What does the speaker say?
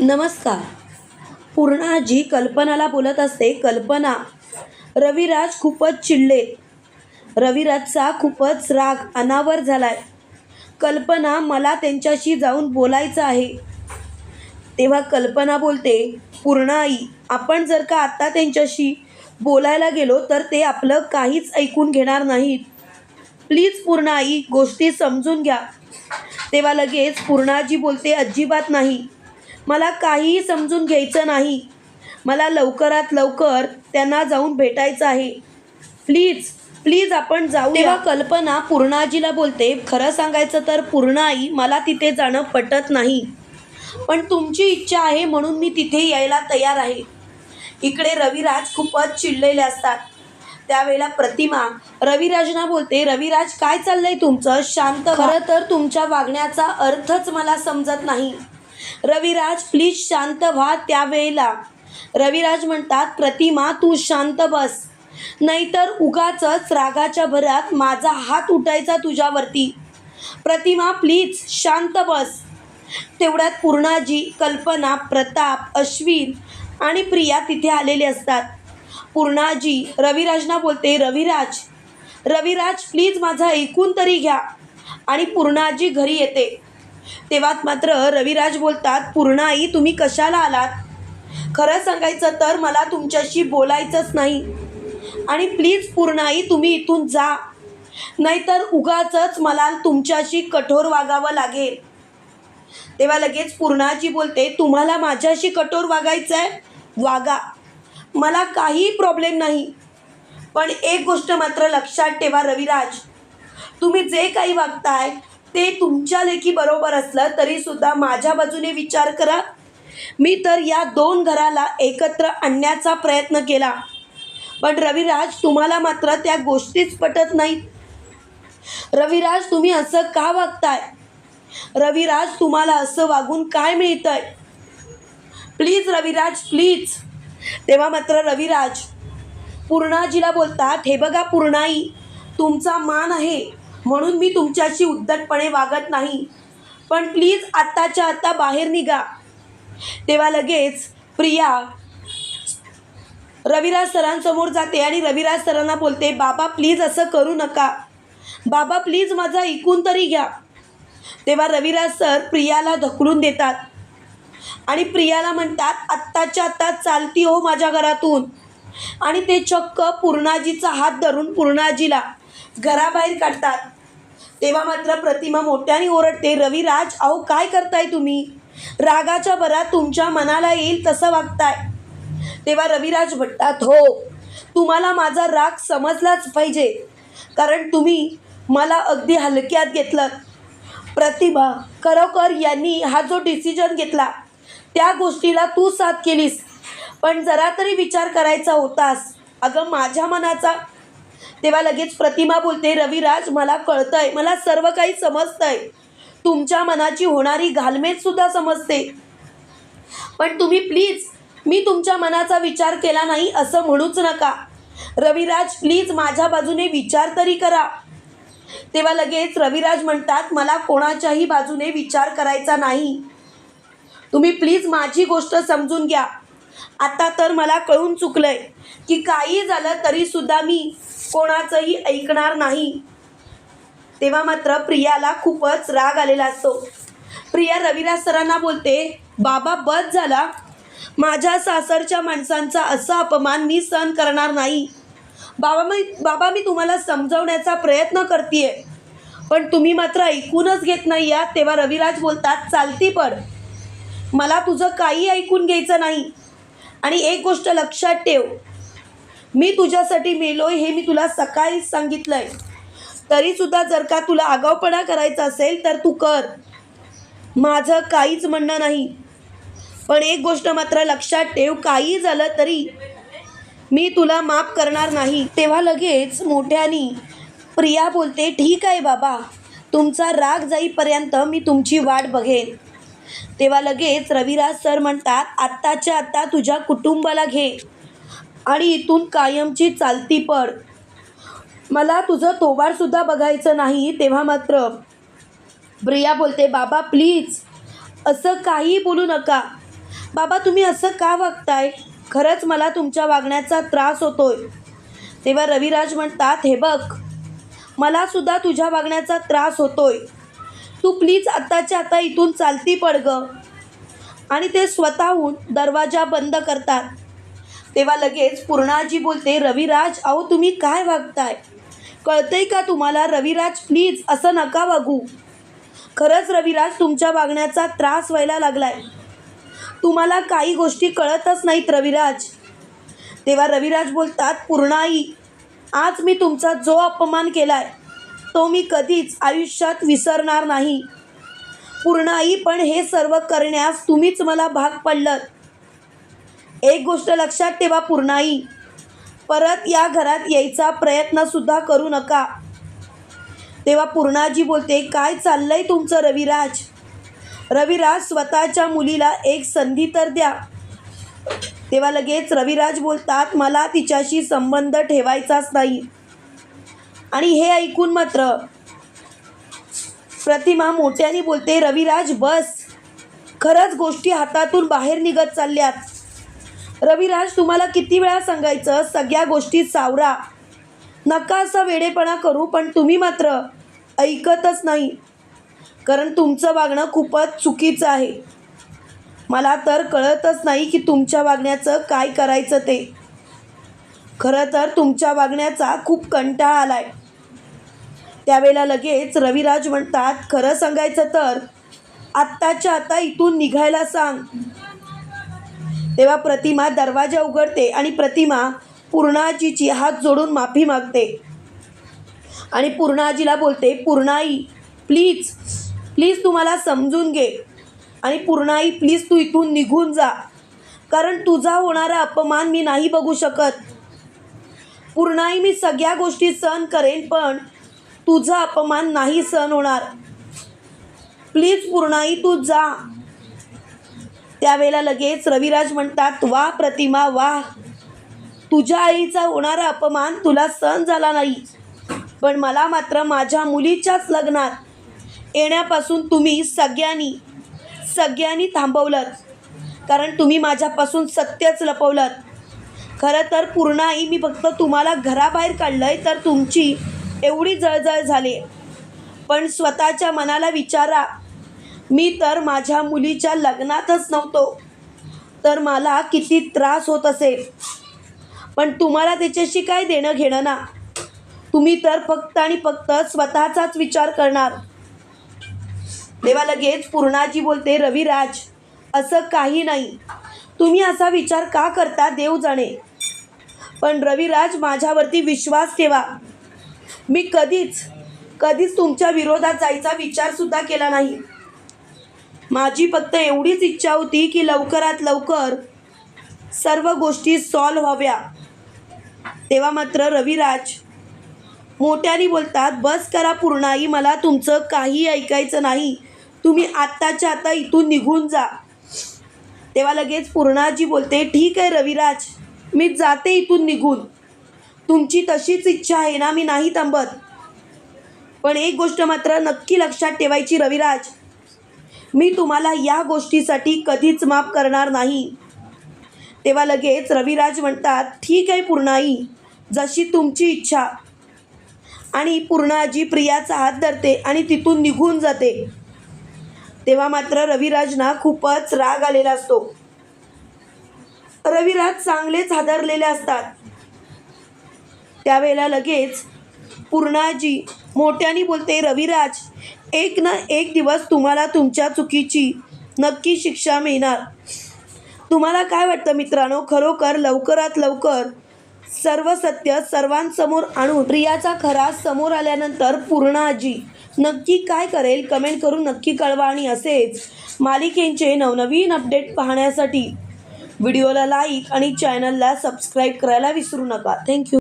नमस्कार. पूर्णा जी कल्पनाला बोलत असते कल्पना. रविराज खूपच चिडले. रविराजचा खूपच राग अनावर झालाय. कल्पना मला त्यांच्याशी जाऊन बोलायचं आहे. तेव्हा कल्पना बोलते पूर्णाई आपण जर का आत्ता त्यांच्याशी बोलायला गेलो तर ते आपलं काहीच ऐकून घेणार नाहीत. प्लीज पूर्णाई गोष्टी समजून घ्या. तेव्हा लगेच पूर्णाजी बोलते अजिबात नाही. मला काहीही समजून घ्यायचं नाही. मला लवकरात लवकर त्यांना जाऊन भेटायचं आहे. प्लीज प्लीज आपण जाऊ तेव्हा कल्पना पूर्णाजीला बोलते खरं सांगायचं तर पूर्णाई मला तिथे जाणं पटत नाही. पण तुमची इच्छा आहे म्हणून मी तिथे यायला तयार आहे. इकडे रविराज खूपच चिडलेले असतात. त्यावेळेला प्रतिमा रविराजना बोलते रविराज काय चाललंय तुमचं? शांत खरं तर तुमच्या वागण्याचा अर्थच मला समजत नाही. रविराज प्लीज शांत व्हा त्यावेळेला. रविराज म्हणतात प्रतिमा तू शांत बस. नाहीतर उगाचच रागाच्या भरात माझा हात उठायचा तुझ्यावरती. प्रतिमा प्लीज शांत बस. तेवढ्यात पूर्णाजी कल्पना प्रताप अश्विन आणि प्रिया तिथे आलेले असतात. पूर्णाजी रविराजना बोलते रविराज रविराज प्लीज माझा ऐकून तरी घ्या. आणि पूर्णाजी घरी येते. तेव्हाच मात्र रविराज बोलतात पूर्णाई तुम्ही कशाला आलात? खरं सांगायचं तर मला तुमच्याशी बोलायचंच नाही. आणि प्लीज पूर्णाई तुम्ही इथून जा. नाहीतर उगाचच मला तुमच्याशी कठोर वागावं लागेल. तेव्हा लगेच पूर्णाजी बोलते तुम्हाला माझ्याशी कठोर वागायचं आहे वागा. मला काही प्रॉब्लेम नाही. पण एक गोष्ट मात्र लक्षात ठेवा रविराज. तुम्ही जे काही वागताय ते तुमच्या लेखी बरोबर असलं तरीसुद्धा माझ्या बाजूने विचार करा. मी तर या दोन घराला एकत्र आणण्याचा प्रयत्न केला. पण रविराज तुम्हाला मात्र त्या गोष्टीच पटत नाहीत. रविराज तुम्ही असं का वागताय? रविराज तुम्हाला असं वागून काय मिळतंय? Please Raviraj please. तेव्हा मात्र रविराज पूर्णाजीला बोलतात हे बघा पूर्णाई तुमचा मान आहे. म्हणून मी तुमच्याशी उद्धटपणे वागत नाही. पण प्लीज आत्ताच्या आत्ता बाहेर निघा. तेव्हा लगेच प्रिया रविराज सरांसमोर जाते आणि रविराज सरांना बोलते बाबा प्लीज असं करू नका. बाबा प्लीज माझं ऐकून तरी घ्या. तेव्हा रविराज सर प्रियाला धकलून देतात. आणि प्रियाला म्हणतात आत्ताच्या आत्ता चालती हो माझ्या घरातून. आणि ते चक्क पूर्णाजीचा हात धरून पूर्णाजीला घराबाहेर काढतात. तेव्हा मात्र प्रतिमा मोठ्याने ओरडते रविराज अहो काय करताय तुम्ही? रागाच्या भरात तुमच्या मनाला येईल तसं वागताय. तेव्हा रविराज म्हणतात हो तुम्हाला माझा राग समजलाच पाहिजे कारण तुम्ही मला अगदी हलक्यात घेतलं. प्रतिभा खरोखर यांनी हा जो डिसिजन घेतला त्या गोष्टीला तू साथ केलीस पण जरा तरी विचार करायचा होतास. अगं माझ्या मनाचा तेव्हा लगेच प्रतिमा बोलते रविराज मला कळतंय मला सर्व काही समजतंय. तुमच्या मनाची होणारी घालमेजसुद्धा समजते. पण तुम्ही प्लीज मी तुमच्या मनाचा विचार केला नाही असं म्हणूच नका. रविराज प्लीज माझ्या बाजूने विचार तरी करा. तेव्हा लगेच रविराज म्हणतात मला कोणाच्याही बाजूने विचार करायचा नाही. तुम्ही प्लीज माझी गोष्ट समजून घ्या. आता तर मला कळून चुकलंय. की काही झालं तरीसुद्धा मी कोणाचंही ऐकणार नाही. तेव्हा मात्र प्रियाला खूपच राग आलेला असतो. प्रिया रविराज सरांना बोलते बाबा बस झाला. माझ्या सासरच्या माणसांचा असा अपमान मी सहन करणार नाही. बाबा मी बाबा मी तुम्हाला समजवण्याचा प्रयत्न करते पण तुम्ही मात्र ऐकूनच घेत नाही या तेव्हा रविराज बोलतात चालती पड. मला तुझं काही ऐकून घ्यायचं नाही. आणि एक गोष्ट लक्षात ठेव. मी तुझ्यासाठी मेलोय हे मी तुला सकाळीच सांगितलं आहे तरीसुद्धा जर का तुला आगाऊपणा करायचा असेल तर तू कर. माझं काहीच म्हणणं नाही. पण एक गोष्ट मात्र लक्षात ठेव काही झालं तरी मी तुला माफ करणार नाही. तेव्हा लगेच मोठ्यानी प्रिया बोलते ठीक आहे बाबा तुमचा राग जाईपर्यंत मी तुमची वाट बघेन. तेव्हा लगेच रविराज सर म्हणतात आत्ताच्या आत्ता तुझ्या कुटुंबाला घे. आणि इथून कायमची चालती पड. मला तुझं तोबाडसुद्धा बघायचं नाही तेव्हा मात्र. प्रिया बोलते बाबा प्लीज असं काही बोलू नका. बाबा तुम्ही असं का वागताय? खरंच मला तुमच्या वागण्याचा त्रास होतोय. तेव्हा रविराज म्हणतात हे बघ मलासुद्धा तुझ्या वागण्याचा त्रास होतोय. तू प्लीज आत्ताच्या आता इथून चालती पड ग. आणि ते स्वतःहून दरवाजा बंद करतात. तेव्हा लगेच पूर्णाजी बोलते रविराज अहो तुम्ही काय वागताय? कळतंय का तुम्हाला? रविराज प्लीज असं नका वागू. खरंच रविराज तुमच्या वागण्याचा त्रास व्हायला लागलाय. तुम्हाला काही गोष्टी कळतच नाहीत रविराज. तेव्हा रविराज बोलतात पूर्णाई आज मी तुमचा जो अपमान केलाय तो मी कधीच आयुष्यात विसरणार नाही. पूर्णाई पण हे सर्व करण्यास तुम्हीच मला भाग पडलं एक गोष्ट लक्षात ठेवा पूर्णाई. परत या घरात यायचा प्रयत्नसुद्धा करू नका. तेव्हा पूर्णाजी बोलते काय चाललंय तुमचं रविराज? रविराज स्वतःच्या मुलीला एक संधी तर द्या. तेव्हा लगेच रविराज बोलतात मला तिच्याशी संबंध ठेवायचाच नाही. आणि हे ऐकून मात्र प्रतिमा मोठ्याने बोलते रविराज बस. खरंच गोष्टी हातातून बाहेर निघत चालल्यात. रविराज तुम्हाला किती वेळा सांगायचं सगळ्या गोष्टी सावरा. नका असा वेडेपणा करू पण तुम्ही मात्र ऐकतच नाही. कारण तुमचं वागणं खूपच चुकीचं आहे. मला तर कळतच नाही की तुमच्या वागण्याचं काय करायचं ते. खरं तर तुमच्या वागण्याचा खूप कंटाळा आलाय. त्यावेळेला लगेच रविराज म्हणतात खरं सांगायचं तर आत्ताच्या आता इथून निघायला सांग. तेव्हा प्रतिमा दरवाजा उघडते आणि प्रतिमा पूर्णाजीची हात जोडून माफी मागते. आणि पूर्णाजीला बोलते पूर्णाई प्लीज प्लीज तुम्हाला समजून घे. आणि पूर्णाई प्लीज तू इथून निघून जा. कारण तुझा होणारा अपमान मी नाही बघू शकत. पूर्णाई मी सगळ्या गोष्टी सहन करेन पण तुझा अपमान नाही सहन होणार. प्लीज पूर्णाई तू जा. त्यावेळेला लगेच रविराज म्हणतात वा प्रतिमा वा. तुझ्या आईचा होणारा अपमान तुला सहन झाला नाही. पण मला मात्र माझ्या मुलीच्याच लग्नात येण्यापासून तुम्ही सगळ्यांनी सगळ्यांनी थांबवलं कारण तुम्ही माझ्यापासून सत्यच लपवलं खरं तर पूर्ण आई मी फक्त तुम्हाला घराबाहेर काढलं आहे तर तुमची एवढी जळजळ झाली. पण स्वतःच्या मनाला विचारा मी तर माझ्या मुलीच्या लग्नातच नव्हतो. तर मला किती त्रास होत असेल. पण तुम्हाला त्याच्याशी काय देणं घेणं ना? तुम्ही तर फक्त आणि फक्त स्वतःचाच विचार करणार. तेव्हा लगेच पूर्णाजी बोलते रविराज असं काही नाही. तुम्ही असा विचार का करता देव जाणे पण रविराज माझ्यावरती विश्वास ठेवा. मी कधीच कधीच तुमच्या विरोधात जायचा विचारसुद्धा केला नाही. माझी फक्त एवढीच इच्छा होती की लवकरात लवकर सर्व गोष्टी सॉल्व व्हाव्या. तेव्हा मात्र रविराज मोठ्याने बोलतात बस करा पूर्णाई मला तुमचं काही ऐकायचं नाही. तुम्ही आत्ताच्या आता इथून निघून जा. तेव्हा लगेच पूर्णाजी बोलते ठीक आहे रविराज मी जाते इथून निघून. तुमची तशीच इच्छा आहे ना मी नाही थांबत. पण एक गोष्ट मात्र नक्की लक्षात ठेवायची रविराज मी तुम्हाला या गोष्टीसाठी कधीच माफ करणार नाही. तेव्हा लगेच रविराज म्हणतात ठीक आहे पूर्णाई जशी तुमची इच्छा. आणि पूर्णाजी प्रियाचा हात धरते आणि तिथून निघून जाते. तेव्हा मात्र रविराजना खूपच राग आलेला असतो. रविराज चांगलेच हादरलेले असतात. त्यावेळेला लगेच पूर्णाजी मोठ्याने बोलते रविराज एक ना एक दिवस तुम्हाला तुमच्या चुकीची नक्की शिक्षा मिळणार. तुम्हाला काय वाटतं मित्रांनो? खरोखर लवकरात लवकर सर्व सत्य सर्वांसमोर आणून प्रियाचा खरा समोर आल्यानंतर पूर्णाजी नक्की काय करेल? कमेंट करून नक्की कळवा आणि असेच मालिकेंचे नवनवीन अपडेट पाहण्यासाठी व्हिडिओला लाईक आणि चॅनलला सबस्क्राईब करायला विसरू नका. थँक्यू